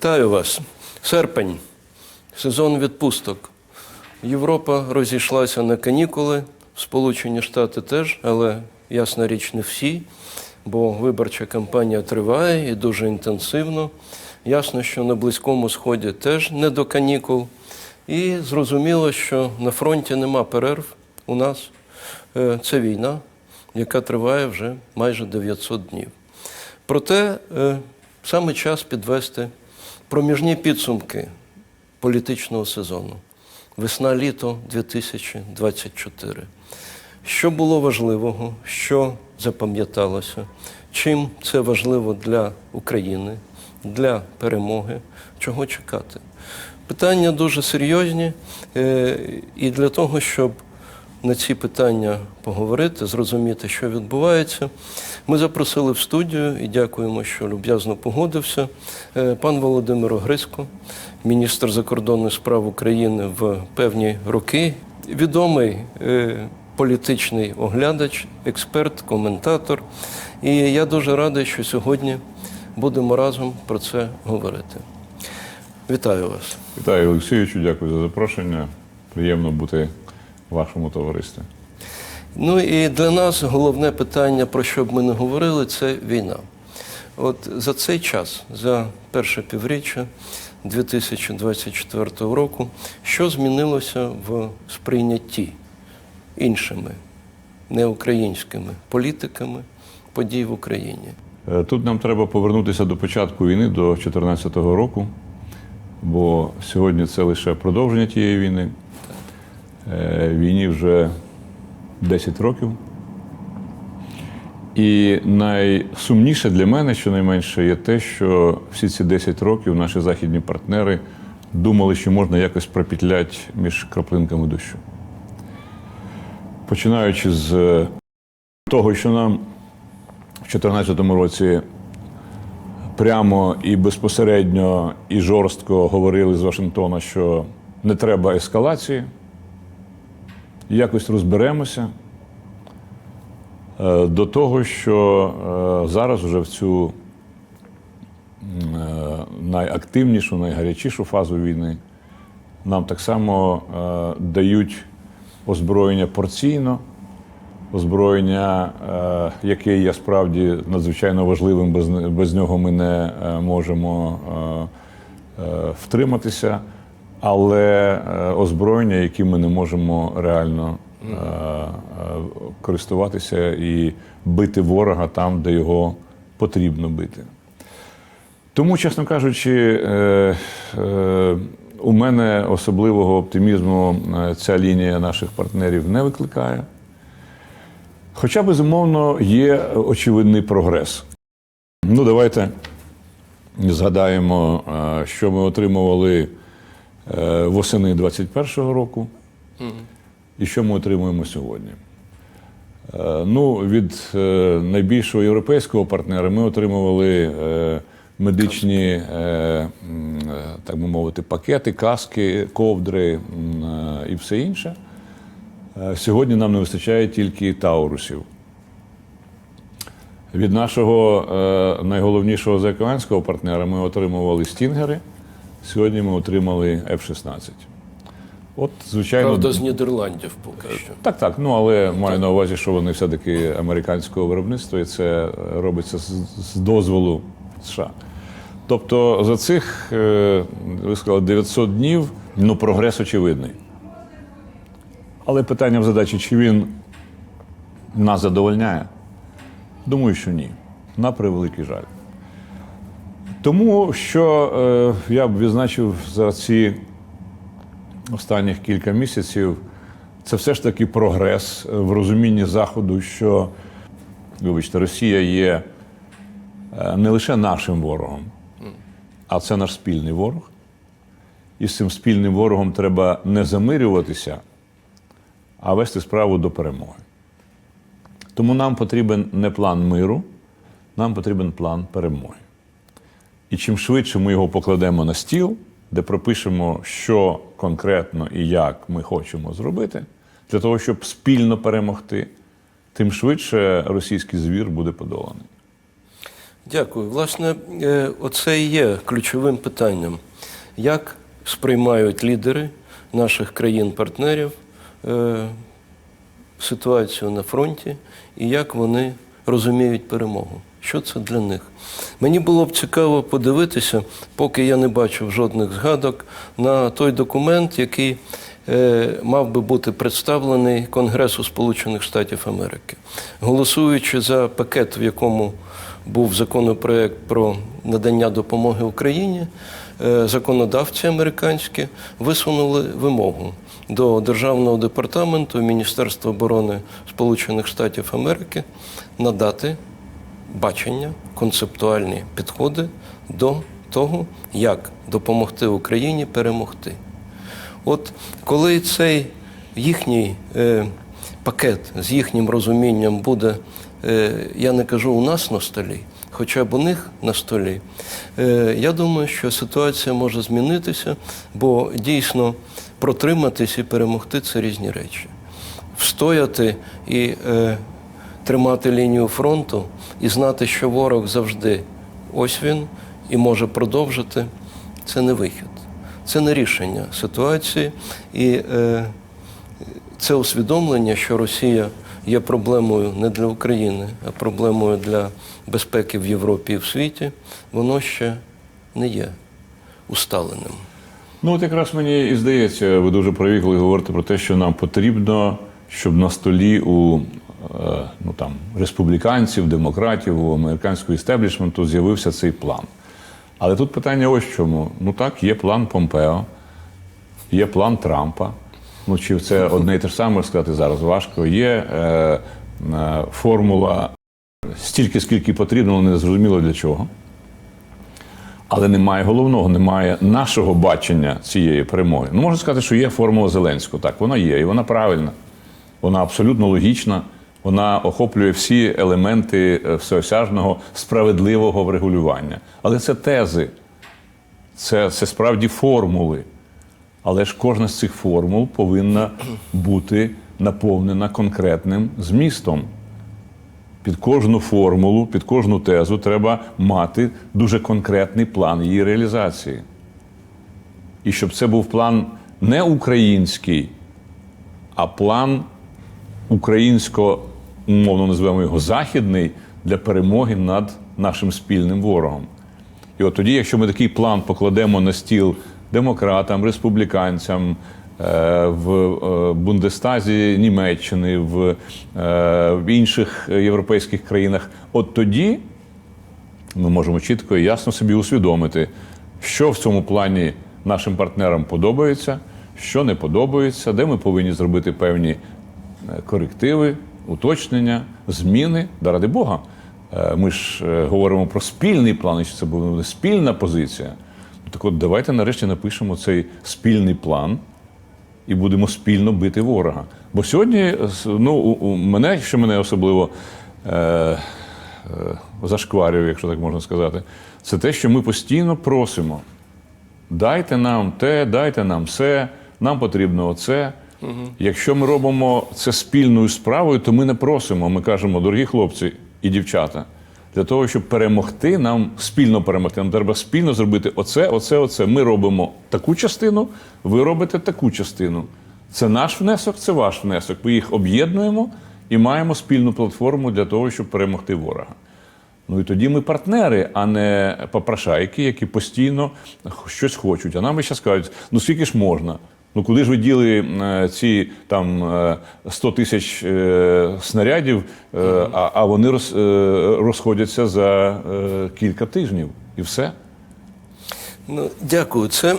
Вітаю вас. Серпень, сезон відпусток. Європа розійшлася на канікули, Сполучені Штати теж, але ясна річ, не всі, бо виборча кампанія триває і дуже інтенсивно. Ясно, що на Близькому Сході теж не до канікул. І зрозуміло, що на фронті нема перерв у нас. Е, Це війна, яка триває вже майже 900 днів. Проте е, саме час підвести проміжні підсумки політичного сезону. Весна-літо 2024. Що було важливого, що запам'яталося, чим це важливо для України, для перемоги, чого чекати. Питання дуже серйозні, е, і для того, щоб на ці питання поговорити, зрозуміти, що відбувається. Ми запросили в студію і дякуємо, що люб'язно погодився. е, Пан Володимир Огрисько, міністр закордонних справ України в певні роки, відомий е, політичний оглядач, експерт, коментатор. І я дуже радий, що сьогодні будемо разом про це говорити. Вітаю вас. Вітаю Олексійовичу, дякую за запрошення. Приємно бути вашому товаристві. Ну і для нас головне питання, про що б ми не говорили, це війна. От за цей час, за перше півріччя 2024 року, що змінилося в сприйнятті іншими неукраїнськими політиками подій в Україні? Е, Тут нам треба повернутися до початку війни, до 2014 року, бо сьогодні це лише продовження тієї війни. Е, Війні вже 10 років. І найсумніше для мене, щонайменше, є те, що всі ці 10 років наші західні партнери думали, що можна якось пропетляти між краплинками дощу. Починаючи з того, що нам в 2014 році прямо і безпосередньо і жорстко говорили з Вашингтона, що не треба ескалації, якось розберемося. Е, До того, що е, зараз вже в цю е, найактивнішу, найгарячішу фазу війни нам так само дають озброєння порційно, озброєння, яке є справді надзвичайно важливим, без, нього ми не можемо втриматися, але е, озброєння, яким ми не можемо реально е, е, користуватися і бити ворога там, де його потрібно бити. Тому, чесно кажучи, у мене особливого оптимізму ця лінія наших партнерів не викликає. Хоча, безумовно, є очевидний прогрес. Ну, давайте згадаємо, що ми отримували восени 2021 року і що ми отримуємо сьогодні. Е, Ну, від е, найбільшого європейського партнера ми отримували е, медичні, е, е, так би мовити, пакети, каски, ковдри е, і все інше. Е, Сьогодні нам не вистачає тільки таурусів. Від нашого е, найголовнішого заокеанського партнера ми отримували стінгери. Сьогодні ми отримали F-16. От, звичайно, Правда, з Нідерландів поки що. так, так. Ну але маю на увазі, що вони все-таки американського виробництва, і це робиться з, з дозволу США. Тобто за цих, е, ви сказали, 900 днів, ну, прогрес очевидний. Але питання в задачі, чи він нас задовольняє? Думаю, що ні. На превеликий жаль. Тому що е, я б відзначив за ці останніх кілька місяців, це все ж таки прогрес в розумінні Заходу, що, вибачте, Росія є е, не лише нашим ворогом, а це наш спільний ворог. І з цим спільним ворогом треба не замирюватися, а вести справу до перемоги. Тому нам потрібен не план миру, нам потрібен план перемоги. І чим швидше ми його покладемо на стіл, де пропишемо, що конкретно і як ми хочемо зробити, для того, щоб спільно перемогти, тим швидше російський звір буде подоланий. Дякую. Власне, е, оце і є ключовим питанням. Як сприймають лідери наших країн-партнерів е, ситуацію на фронті і як вони розуміють перемогу? Що це для них? Мені було б цікаво подивитися, поки я не бачив жодних згадок, на той документ, який е, мав би бути представлений Конгресу Сполучених Штатів Америки. Голосуючи за пакет, в якому був законопроект про надання допомоги Україні, е, законодавці американські висунули вимогу до Державного департаменту Міністерства оборони Сполучених Штатів Америки надати бачення, концептуальні підходи до того, як допомогти Україні перемогти. От коли цей їхній е, пакет з їхнім розумінням буде, е, я не кажу у нас на столі, хоча б у них на столі, е, я думаю, що ситуація може змінитися, бо дійсно протриматись і перемогти це різні речі. Встояти і е, тримати лінію фронту і знати, що ворог завжди ось він і може продовжити, це не вихід, це не рішення ситуації. І е, це усвідомлення, що Росія є проблемою не для України, а проблемою для безпеки в Європі і в світі, воно ще не є усталеним. Ну, от якраз мені і здається, ви дуже праві, коли говорите про те, що нам потрібно, щоб на столі у ну, там, республіканців, демократів, у американського істеблішменту з'явився цей план. Але тут питання ось чому. Ну так, є план Помпео, є план Трампа. Ну, чи це одне і те ж саме сказати зараз важко. Є е, е, формула стільки, скільки потрібно, але не зрозуміло для чого. Але немає головного, немає нашого бачення цієї перемоги. Ну, можна сказати, що є формула Зеленського. Так, вона є, і вона правильна, вона абсолютно логічна, вона охоплює всі елементи е, всеосяжного справедливого врегулювання. Але це тези, це, це справді формули. Але ж кожна з цих формул повинна бути наповнена конкретним змістом. Під кожну формулу, під кожну тезу треба мати дуже конкретний план її реалізації. І щоб це був план не український, а план українсько, умовно називаємо його західний для перемоги над нашим спільним ворогом. І от тоді, якщо ми такий план покладемо на стіл демократам, республіканцям, е, в е, Бундестазі Німеччини, в, е, в інших європейських країнах, от тоді ми можемо чітко і ясно собі усвідомити, що в цьому плані нашим партнерам подобається, що не подобається, де ми повинні зробити певні корективи, уточнення, зміни. Да ради Бога. Е, Ми ж е, говоримо про спільний план, і що це буде спільна позиція. Ну, Так от давайте нарешті напишемо цей спільний план і будемо спільно бити ворога. Бо сьогодні, ну, у, у мене, що мене особливо е, е, зашкварює, якщо так можна сказати, це те, що ми постійно просимо. Дайте нам те, дайте нам все, нам потрібно оце. Якщо ми робимо це спільною справою, то ми не просимо. Ми кажемо, дорогі хлопці і дівчата, для того, щоб перемогти, нам спільно перемогти, нам треба спільно зробити оце, оце, оце. Ми робимо таку частину, ви робите таку частину. Це наш внесок, це ваш внесок. Ми їх об'єднуємо і маємо спільну платформу для того, щоб перемогти ворога. Ну і тоді ми партнери, а не попрошайки, які постійно щось хочуть. А нам ви зараз кажуть, ну скільки ж можна? Ну куди ж ви діли е, ці там е, 100 тисяч е, снарядів, е, а, а вони роз, е, розходяться за е, кілька тижнів і все. Ну, дякую. Це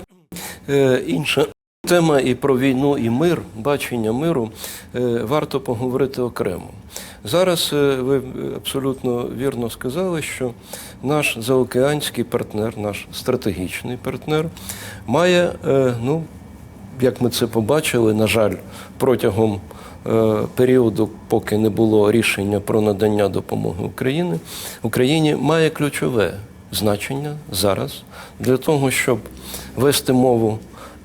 е, інша тема і про війну, і мир, бачення миру е, варто поговорити окремо. Зараз е, ви абсолютно вірно сказали, що наш заокеанський партнер, наш стратегічний партнер, має, е, ну, як ми це побачили, на жаль, протягом е, періоду, поки не було рішення про надання допомоги Україні, Україні має ключове значення зараз для того, щоб вести мову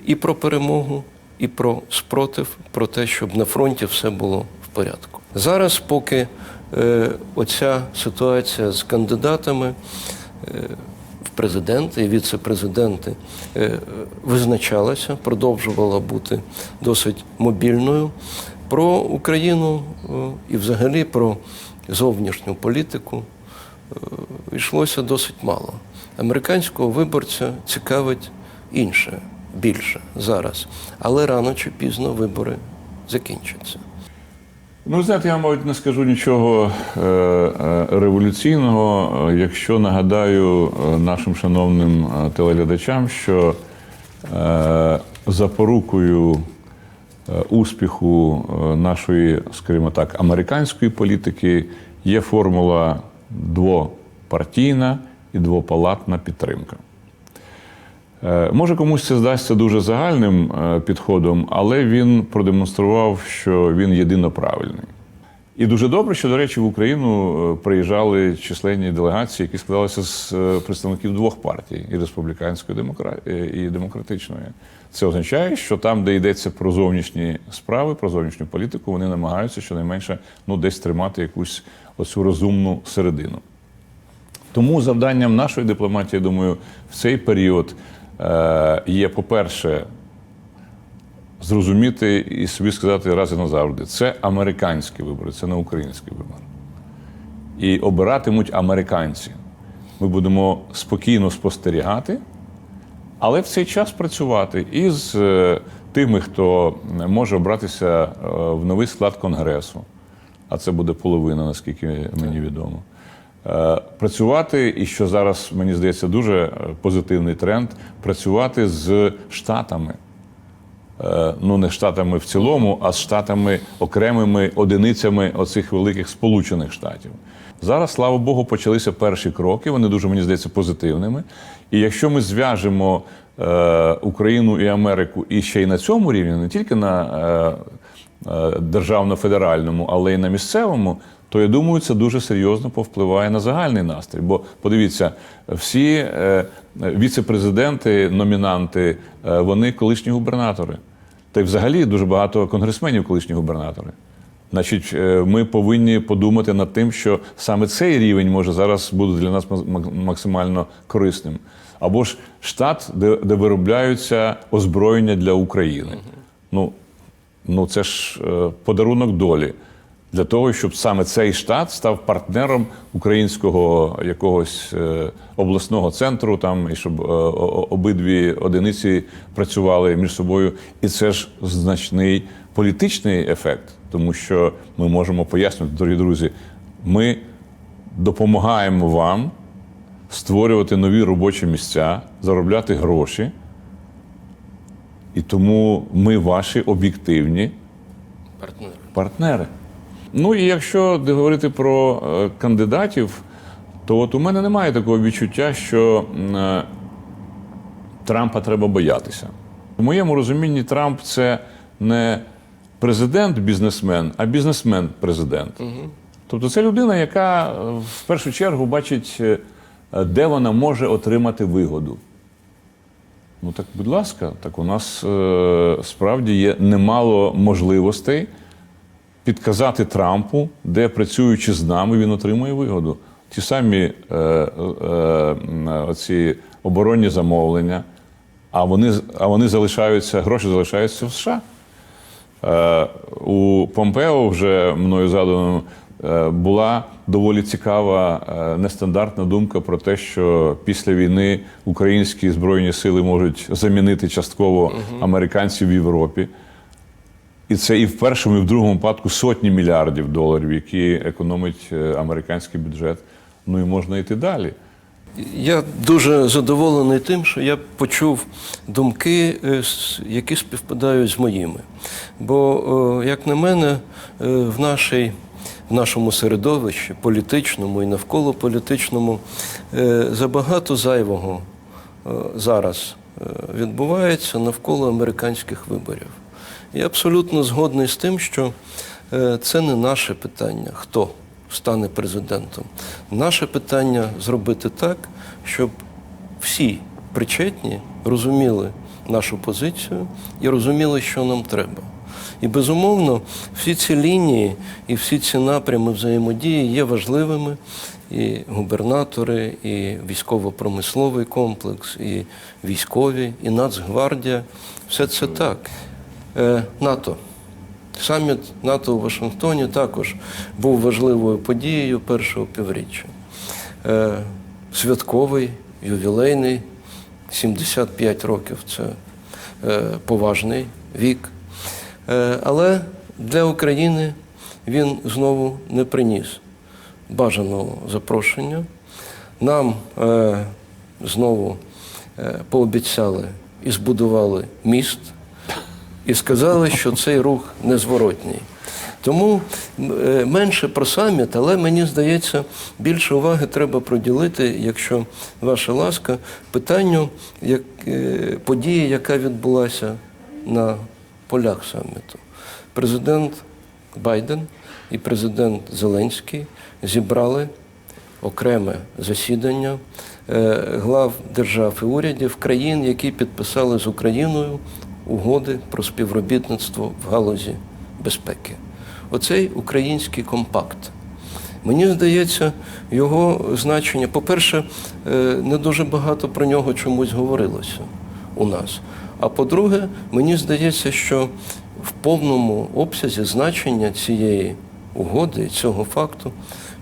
і про перемогу, і про спротив, про те, щоб на фронті все було в порядку. Зараз, поки е, оця ситуація з кандидатами е, президенти і віце-президенти е, визначалася, продовжувала бути досить мобільною. Про Україну е, і взагалі про зовнішню політику е, йшлося досить мало. Американського виборця цікавить інше, більше зараз. Але рано чи пізно вибори закінчаться. Ну, знаєте, я, мабуть, не скажу нічого е, е, революційного, якщо нагадаю е, нашим шановним телеглядачам, що запорукою успіху нашої, скажімо так, американської політики є формула двопартійна і двопалатна підтримка. Е, Може, комусь це здасться дуже загальним е, підходом, але він продемонстрував, що він єдино правильний. І дуже добре, що, до речі, в Україну е, приїжджали численні делегації, які складалися з представників двох партій і республіканської і демократичної. Це означає, що там, де йдеться про зовнішні справи, про зовнішню політику, вони намагаються щонайменше ну, десь тримати якусь оцю розумну середину. Тому завданням нашої дипломатії, я думаю, в цей період є, по-перше, зрозуміти і собі сказати раз і назавжди, це американські вибори, це не український вибор. І обиратимуть американці. Ми будемо спокійно спостерігати, але в цей час працювати із е, тими, хто може обратися е, в новий склад Конгресу, а це буде половина, наскільки мені відомо. Е, Працювати, і що зараз мені здається дуже е, позитивний тренд, працювати з штатами. Е, Ну, не штатами в цілому, а з штатами окремими одиницями оцих великих Сполучених Штатів. Зараз, слава Богу, почалися перші кроки. Вони дуже мені здається позитивними. І якщо ми зв'яжемо е, Україну і Америку і ще й на цьому рівні, не тільки на е, державно-федеральному, але й на місцевому, то я думаю, це дуже серйозно повпливає на загальний настрій. Бо подивіться, всі е, віце-президенти, номінанти, е, вони колишні губернатори. Та й взагалі дуже багато конгресменів колишні губернатори. Значить, е, ми повинні подумати над тим, що саме цей рівень може зараз бути для нас максимально корисним. Або ж штат, де, де виробляються озброєння для України. Ну, ну це ж подарунок долі для того, щоб саме цей штат став партнером українського якогось е, обласного центру, там і щоб е, обидві одиниці працювали між собою. І це ж значний політичний ефект, тому що ми можемо пояснити, дорогі друзі, ми допомагаємо вам створювати нові робочі місця, заробляти гроші. І тому ми ваші об'єктивні Партнери. партнери. Ну і якщо говорити про е, кандидатів, то от у мене немає такого відчуття, що е, Трампа треба боятися. У моєму розумінні Трамп це не президент-бізнесмен, а бізнесмен-президент. Тобто це людина, яка е, в першу чергу бачить, де вона може отримати вигоду. Ну так, будь ласка, так у нас е, справді є немало можливостей підказати Трампу, де працюючи з нами, він отримує вигоду. Ті самі е, е, е, оці оборонні замовлення, а вони, а вони залишаються, гроші залишаються в США. Е, у Помпео вже мною задано е, була доволі цікава е, нестандартна думка про те, що після війни українські збройні сили можуть замінити частково американців в Європі. І це і в першому, і в другому випадку сотні мільярдів доларів, які економить е, американський бюджет. Ну і можна йти далі. Я дуже задоволений тим, що я почув думки, е, які співпадають з моїми. Бо, е, як на мене, в, нашій, в нашому середовищі, політичному і навколо політичному, забагато зайвого зараз відбувається навколо американських виборів. Я абсолютно згодний з тим, що е, це не наше питання, хто стане президентом. Наше питання зробити так, щоб всі причетні розуміли нашу позицію і розуміли, що нам треба. І безумовно, всі ці лінії і всі ці напрями взаємодії є важливими. І губернатори, і військово-промисловий комплекс, і військові, і Нацгвардія все це так. Е, НАТО. Саміт НАТО у Вашингтоні також був важливою подією першого півріччя. Е, святковий, ювілейний, 75 років це е, поважний вік. Але для України він знову не приніс бажаного запрошення. Нам знову пообіцяли і збудували міст, і сказали, що цей рух незворотній. Тому е, менше про саміт, але мені здається, більше уваги треба приділити, якщо ваша ласка, питанню як, е, події, яка відбулася на полях саміту. Президент Байден і президент Зеленський зібрали окреме засідання е, глав держав і урядів країн, які підписали з Україною угоди про співробітництво в галузі безпеки. Оцей український компакт. Мені здається, його значення, по-перше, е, не дуже багато про нього чомусь говорилося у нас. А по-друге, мені здається, що в повному обсязі значення цієї угоди цього факту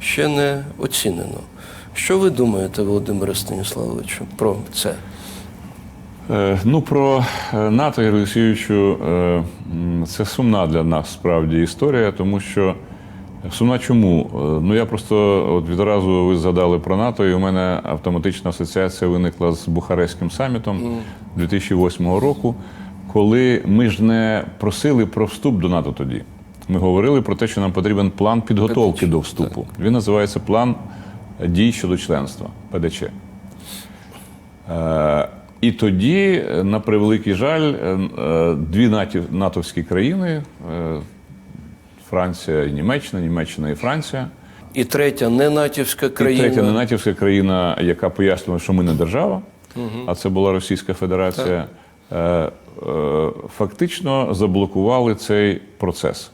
ще не оцінено. Що ви думаєте, Володимире Станіславовичу, про це? Е, Ну, про е, НАТО, Ігор Олексійовичу, е, це сумна для нас справді історія, тому що сумна чому? Ну, я просто от відразу ви згадали про НАТО, і у мене автоматична асоціація виникла з Бухарестським самітом 2008 року, коли ми ж не просили про вступ до НАТО тоді. Ми говорили про те, що нам потрібен план підготовки до вступу. Він називається план дій щодо членства ПДЧ. І тоді, на превеликий жаль, е, е, дві натовські країни е, Франція і Німеччина, Німеччина і Франція. І третя не натівська І третя ненатівська країна, яка пояснювала, що ми не держава, а це була Російська Федерація, е, фактично заблокували цей процес.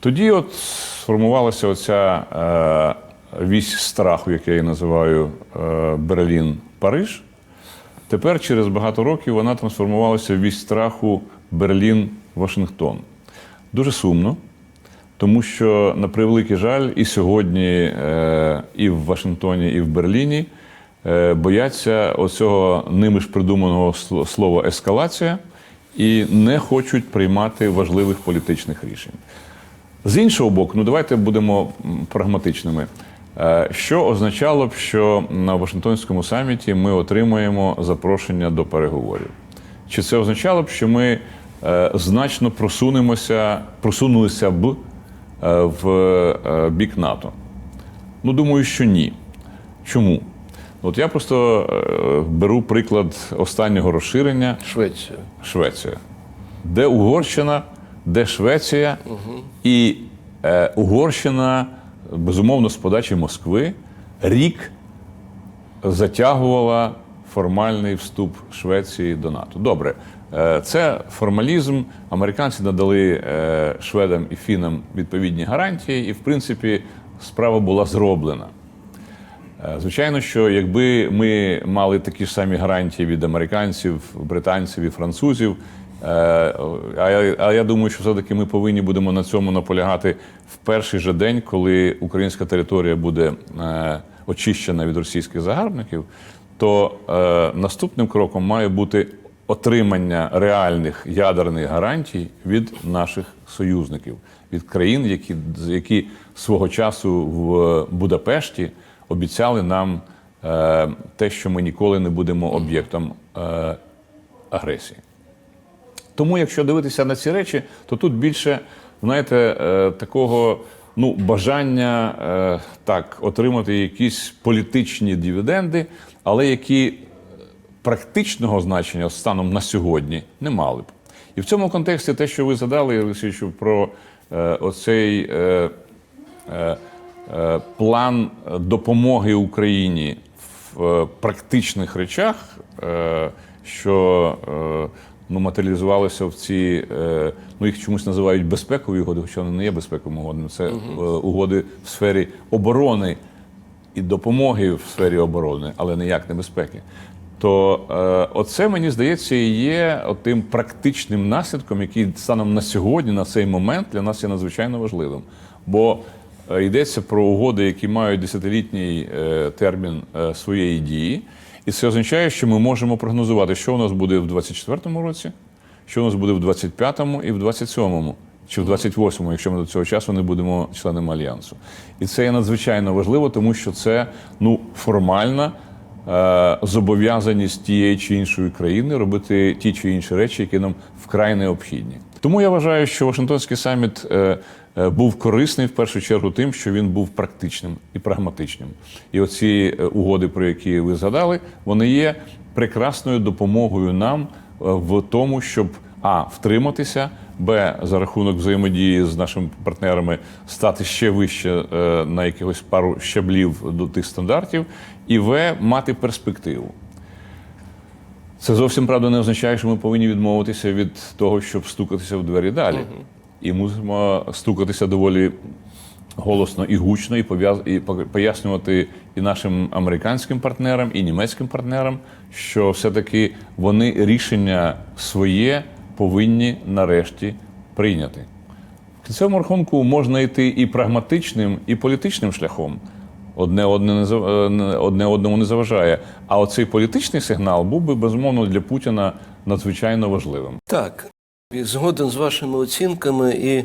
Тоді от сформувалася оця вісь страху, як я її називаю, Берлін-Париж. Тепер, через багато років, вона трансформувалася в вісь страху Берлін-Вашингтон. Дуже сумно, тому що, на превеликий жаль, і сьогодні, е, і в Вашингтоні, і в Берліні е, бояться оцього ними ж придуманого слова ескалація і не хочуть приймати важливих політичних рішень. З іншого боку, ну давайте будемо прагматичними. Е, Що означало б, що на Вашингтонському саміті ми отримаємо запрошення до переговорів? Чи це означало б, що ми е, значно просунемося, просунулися б е, в бік НАТО? Ну, думаю, що ні. Чому? От я просто беру приклад останнього розширення Швеція. Швеція. Де Угорщина, де Швеція, і е, Угорщина, безумовно, з подачі Москви, рік затягувала формальний вступ Швеції до НАТО. Добре, е, це формалізм. Американці надали е, шведам і фінам відповідні гарантії, і, в принципі, справа була зроблена. Е, Звичайно, що якби ми мали такі ж самі гарантії від американців, британців і французів, а я, а я думаю, що все-таки ми повинні будемо на цьому наполягати в перший же день, коли українська територія буде е, очищена від російських загарбників, то е, наступним кроком має бути отримання реальних ядерних гарантій від наших союзників, від країн, які, які свого часу в Будапешті обіцяли нам е, те, що ми ніколи не будемо об'єктом е, агресії. Тому, якщо дивитися на ці речі, то тут більше, знаєте, е, такого ну, бажання е, так, отримати якісь політичні дивіденди, але які практичного значення станом на сьогодні не мали б. І в цьому контексті те, що ви задали, Олексійовичу, про е, оцей план допомоги Україні в практичних речах, що ну, матеріалізувалися в ці, е, ну їх чомусь називають безпекові угоди, хоча вони не є безпековими угодами. Це е, угоди в сфері оборони і допомоги в сфері оборони, але ніяк не безпеки. То е, оце мені здається і є тим практичним наслідком, який станом на сьогодні, на цей момент, для нас є надзвичайно важливим. Бо е, йдеться про угоди, які мають десятилітній е, термін е, своєї дії, і це означає, що ми можемо прогнозувати, що у нас буде в 2024 році, що у нас буде в 25-му і в 27-му, чи в 28-му, якщо ми до цього часу не будемо членами альянсу. І це є надзвичайно важливо, тому що це ну формальна е, зобов'язаність тієї чи іншої країни робити ті чи інші речі, які нам вкрай необхідні. Тому я вважаю, що Вашингтонський саміт е, був корисний в першу чергу тим, що він був практичним і прагматичним. І оці е, угоди, про які ви згадали, вони є прекрасною допомогою нам е, в тому, щоб а втриматися, б за рахунок взаємодії з нашими партнерами стати ще вище е, на якихось пару щаблів до тих стандартів, і в мати перспективу. Це зовсім правда не означає, що ми повинні відмовитися від того, щоб стукатися в двері далі. І мусимо стукатися доволі голосно і гучно, і, і пояснювати і нашим американським партнерам, і німецьким партнерам, що все-таки вони рішення своє повинні нарешті прийняти. В цьому рахунку можна йти і прагматичним, і політичним шляхом. Одне, одне, не, е, одне одному не заважає. А оцей політичний сигнал був би безумовно для Путіна надзвичайно важливим. Так, згоден з вашими оцінками. І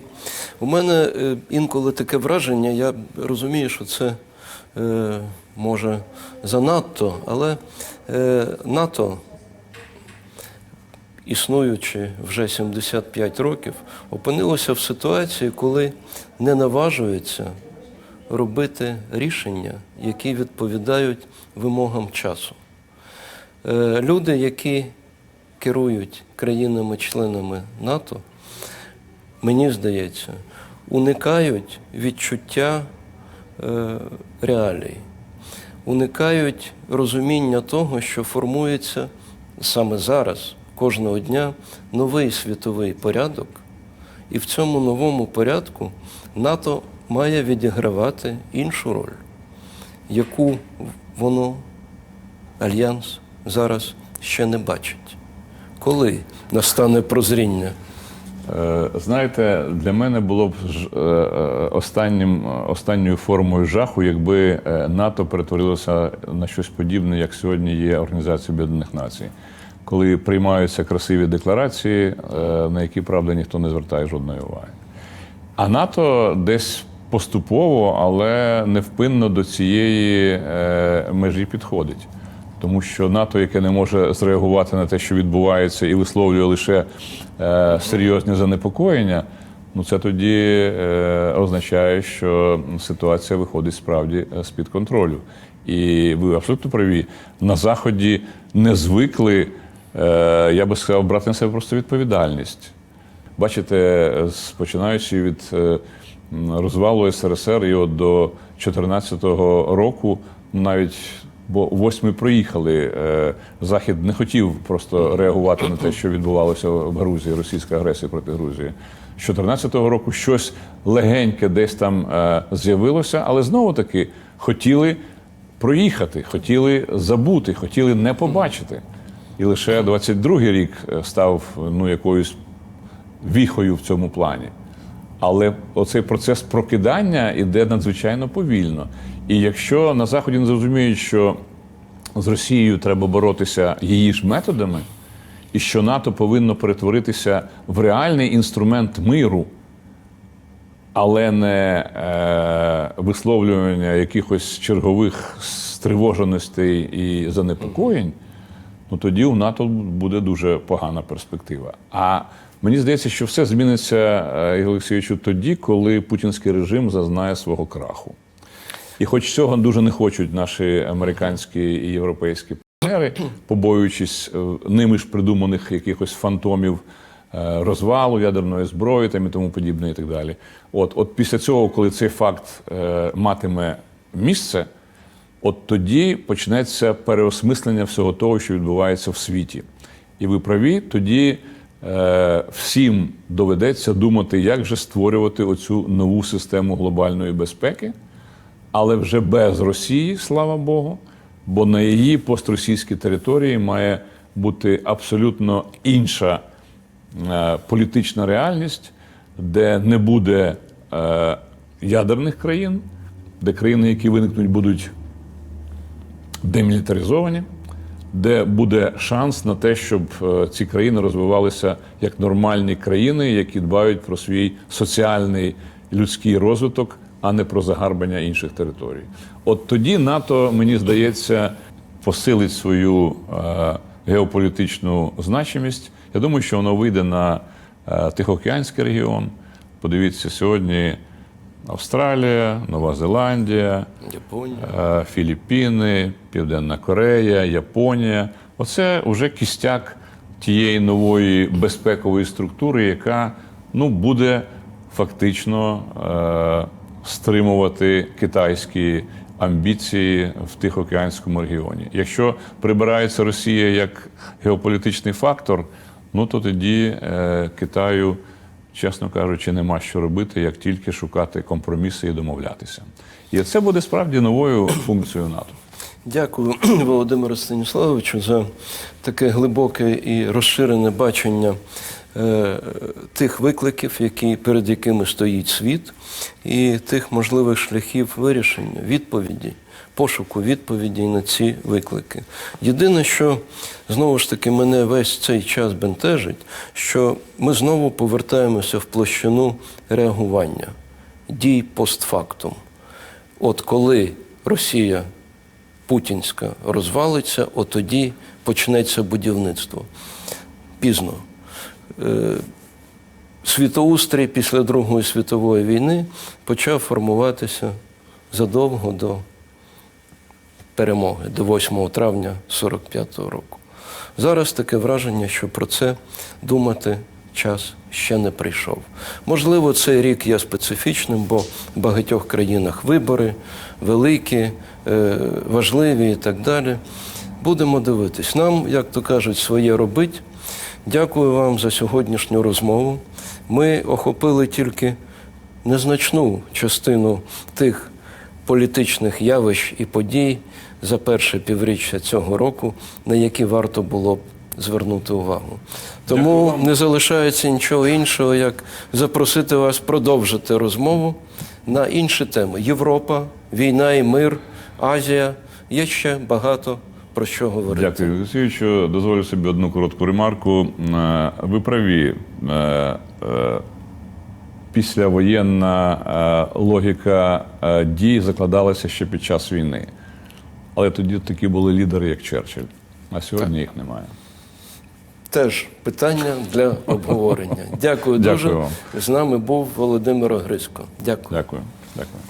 у мене е, інколи таке враження, я розумію, що це е, може занадто, але е, НАТО, існуючи вже 75 років, опинилося в ситуації, коли не наважується робити рішення, які відповідають вимогам часу. Е, Люди, які керують країнами-членами НАТО, мені здається, уникають відчуття е, реалій, уникають розуміння того, що формується саме зараз, кожного дня, новий світовий порядок, і в цьому новому порядку НАТО має відігравати іншу роль, яку воно альянс зараз ще не бачить. Коли настане прозріння? Е, Знаєте, для мене було б е, е, останнім, останньою формою жаху, якби НАТО перетворилося на щось подібне, як сьогодні є Організація Об'єднаних Націй, коли приймаються красиві декларації, на які правда ніхто не звертає жодної уваги. А НАТО десь поступово, але невпинно до цієї межі підходить. Тому що НАТО, яке не може зреагувати на те, що відбувається, і висловлює лише е, серйозні занепокоєння, ну це тоді е, означає, що ситуація виходить справді е, з-під контролю. І ви абсолютно праві. На Заході не звикли, е, я би сказав, брати на себе просто відповідальність. Бачите, починаючи від е, розвалу СРСР і от до 2014 року, навіть бо ось ми проїхали. е, Захід не хотів просто реагувати на те, що відбувалося в Грузії, російська агресія проти Грузії. З 2014 року щось легеньке десь там е, з'явилося, але знову таки хотіли проїхати, хотіли забути, хотіли не побачити. І лише 22-й рік е, став ну якоюсь віхою в цьому плані. Але оцей процес прокидання іде надзвичайно повільно. І якщо на Заході не зрозуміють, що з Росією треба боротися її ж методами, і що НАТО повинно перетворитися в реальний інструмент миру, але не е, висловлювання якихось чергових стривоженостей і занепокоєнь, ну тоді у НАТО буде дуже погана перспектива. А мені здається, що все зміниться, е, Ігор Олексійовичу, тоді, коли путінський режим зазнає свого краху. І хоч цього дуже не хочуть наші американські і європейські партнери, побоюючись е, ними ж придуманих якихось фантомів е, розвалу ядерної зброї там і тому подібне, і так далі. От, от після цього, коли цей факт матиме місце, от тоді почнеться переосмислення всього того, що відбувається в світі. і ви праві, тоді всім доведеться думати, як же створювати оцю нову систему глобальної безпеки, але вже без Росії, слава Богу, бо на її постросійській території має бути абсолютно інша е, політична реальність, де не буде е, ядерних країн, де країни, які виникнуть, будуть демілітаризовані, де буде шанс на те, щоб е, ці країни розвивалися як нормальні країни, які дбають про свій соціальний людський розвиток, а не про загарбання інших територій. От тоді НАТО, мені здається, посилить свою е, геополітичну значимість. Я думаю, що воно вийде на е, Тихоокеанський регіон. Подивіться сьогодні. Австралія, Нова Зеландія, Японія. Е, Філіппіни, Південна Корея, Японія. Оце вже кістяк тієї нової безпекової структури, яка ну, буде фактично е, стримувати китайські амбіції в Тихоокеанському регіоні. Якщо прибирається Росія як геополітичний фактор, ну то тоді е, Китаю чесно кажучи, нема що робити, як тільки шукати компроміси і домовлятися. І це буде справді новою функцією НАТО. Дякую, Володимиру Станіславовичу, за таке глибоке і розширене бачення е, тих викликів, які, перед якими стоїть світ, і тих можливих шляхів вирішення, відповіді, пошуку відповідей на ці виклики. Єдине, що знову ж таки мене весь цей час бентежить, що ми знову повертаємося в площину реагування, дій постфактум. От коли Росія путінська розвалиться, от тоді почнеться будівництво. Пізно. Е, Світоустрій після Другої світової війни почав формуватися задовго до перемоги, до 8 травня 45-го року. Зараз таке враження, що про це думати час ще не прийшов. Можливо, цей рік є специфічним, бо в багатьох країнах вибори великі, е, важливі і так далі. Будемо дивитись. Нам, як то кажуть, своє робить. Дякую вам за сьогоднішню розмову. Ми охопили тільки незначну частину тих політичних явищ і подій за перше півріччя цього року, на які варто було б звернути увагу. Тому не залишається нічого іншого, як запросити вас продовжити розмову на інші теми: Європа, війна і мир, Азія. Є ще багато про що говорити. Дякую, Олексійовичу. Дозволю собі одну коротку ремарку. Е, Ви праві. Післявоєнна е, логіка е, дій закладалася ще під час війни. Але тоді такі були лідери, як Черчилль. А сьогодні їх немає. Теж питання для обговорення. Дякую дуже. Вам. З нами був Володимир Огрисько. Дякую. Дякую. Дякую.